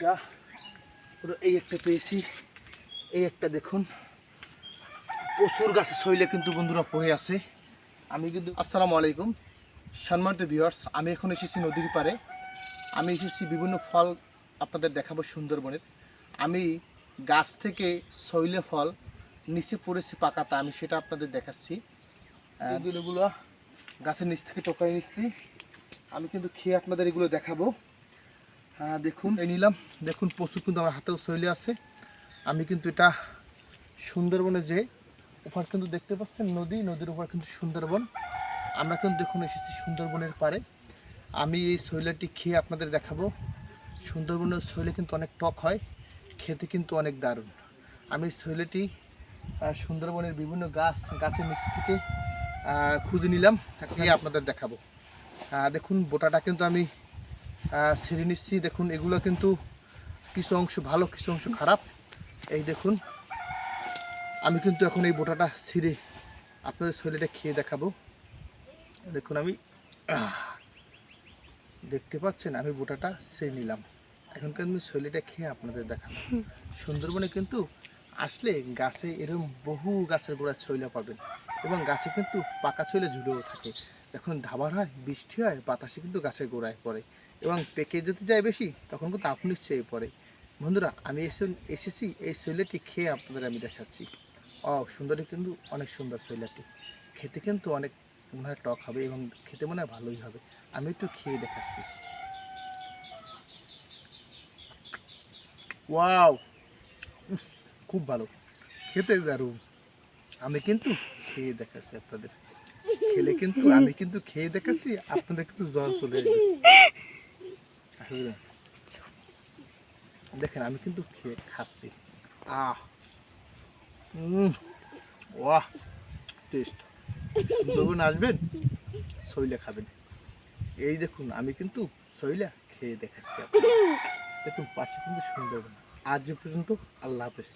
একটা পুরো এই একটা পেয়েছি। এই একটা দেখুন। প্রচুর গাছে শৈলে কিন্তু বন্ধুরা পড়ে আছে। আমি কিন্তু আসসালামু আলাইকুম। সম্মানিত ভিউয়ার্স আমি এখন এসেছি নদীর পাড়ে। আমি এসেছি বিভিন্ন ফল আপনাদের দেখাবো সুন্দরবনের। আমি গাছ থেকে শৈলে ফল নিচে পড়েছি পাকাতা আমি সেটা আপনাদের দেখাচ্ছি। এগুলো এগুলো গাছের নিচ থেকে টোকাই নিচ্ছি। আমি কিন্তু খেয়ে আপনাদের এগুলো দেখাবো। দেখুন, এই নিলাম। দেখুন, প্রচুর কিন্তু আমার হাতেও শৈলে আছে। আমি কিন্তু এটা সুন্দরবনে যে উপর কিন্তু দেখতে পাচ্ছেন, নদী, নদীর উপর কিন্তু সুন্দরবন। আমরা কিন্তু দেখুন এসেছি সুন্দরবনের পারে আমি এই শৈলাটি খেয়ে আপনাদের দেখাবো। সুন্দরবনের শৈলে কিন্তু অনেক টক হয়, খেতে কিন্তু অনেক দারুণ। আমি শৈলাটি সুন্দরবনের বিভিন্ন গাছ, গাছের নিচ থেকে খুঁজে নিলাম, খেয়ে আপনাদের দেখাবো। দেখুন, বোটাটা কিন্তু আমি ছেড়ে নিচ্ছি দেখুন এগুলো কিন্তু কিছু অংশ ভালো কিছু অংশ খারাপ। এই দেখুন আমি কিন্তু এখন এই বোটাটা ছিঁড়ে আপনাদের শরীরটা খেয়ে দেখাবো। দেখুন আমি দেখতে পাচ্ছেন আমি বোটাটা ছেড়ে নিলাম। এখন কিন্তু শৈলীটা খেয়ে আপনাদের দেখাবো। সুন্দরবনে কিন্তু আসলে গাছে এরকম বহু গাছের গোড়া ছইলা পাবেন এবং গাছে কিন্তু পাকা ছইলে ঝুলেও থাকে। যখন ধাবার হয়, বৃষ্টি হয়, বাতাসে কিন্তু গাছের গোড়ায় পড়ে এবং পেকে যেতে যায় বেশি, তখন কিন্তু আপনি চেয়ে পড়ে। বন্ধুরা, আমি এসে, এসেছি, এই শৈলাটি খেয়ে আপনাদের আমি দেখাচ্ছি। ও সুন্দরী কিন্তু অনেক সুন্দর শৈলাটি। খেতে কিন্তু অনেক মনে হয় টক হবে এবং খেতে মনে হয় ভালোই হবে। আমি একটু খেয়ে দেখাচ্ছি। ওয়াও খুব ভালো। খেতে দারুণ। আমি কিন্তু খেয়ে দেখাচ্ছি আপনাদের। খেলে কিন্তু আমি কিন্তু খেয়ে দেখাচ্ছি, আপনাদের কিন্তু জল চলে দেখেন, আমি কিন্তু খেয়ে খাচ্ছি। আহ! টেস্ট। সুন্দরবন আসবেন শৈলা খাবেন। এই দেখুন, আমি কিন্তু শৈলা খেয়ে দেখাচ্ছি দেখুন, পাশে কিন্তু সুন্দরবন। আজ পর্যন্ত আল্লাহ হাফেজ।